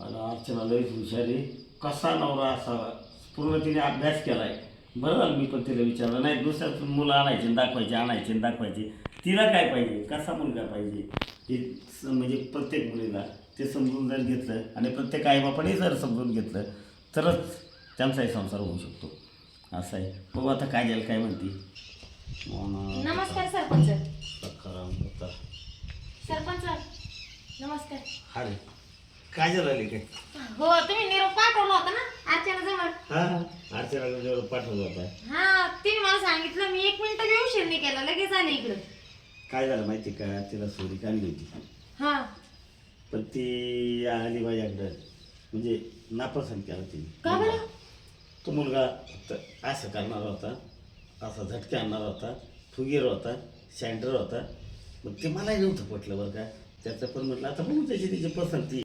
आणि अर्चना लईच हुशारी कसा नवरा असावा पूर्ण तिने अभ्यास केलाय. बरं झालं मी पण तिला विचारलं नाही दुसऱ्या मुलं आणायचे आणि दाखवायचे आणायचे आणि दाखवायचे. तिला काय पाहिजे? कसा मुलगा पाहिजे? हे म्हणजे प्रत्येक मुलीला ते समजून जर घेतलं आणि प्रत्येक आईबापाने जर समजून घेतलं तरच त्यांचाही संसार होऊ शकतो. असं आहे. बघू आता काय जाईल काय म्हणते. नमस्कार सरपंच. सरपंच नमस्कार. हा रे काय झालं आले काय हो तुम्ही निरोप पाठवला होता ना अर्चना जवळ हा अर्चना जेवढं पाठवलं होता. हा तिने मला सांगितलं मी एक मिनिट बी उशीर नाही केला लगेच आले इकडं. काय झालं माहिती का? तिला सोरी काढली होती. हा. पण ती आली माझ्याकडं. म्हणजे नापसंत केला का तिने बरं? तो मुलगा त- असं करणार होता असा झटके आणणार होता फुगीर होता सँडर होता. मग ते मलाही नव्हतं पटलं बरं का. त्याचं पण म्हटलं आता बघू त्याची तिची पसंती.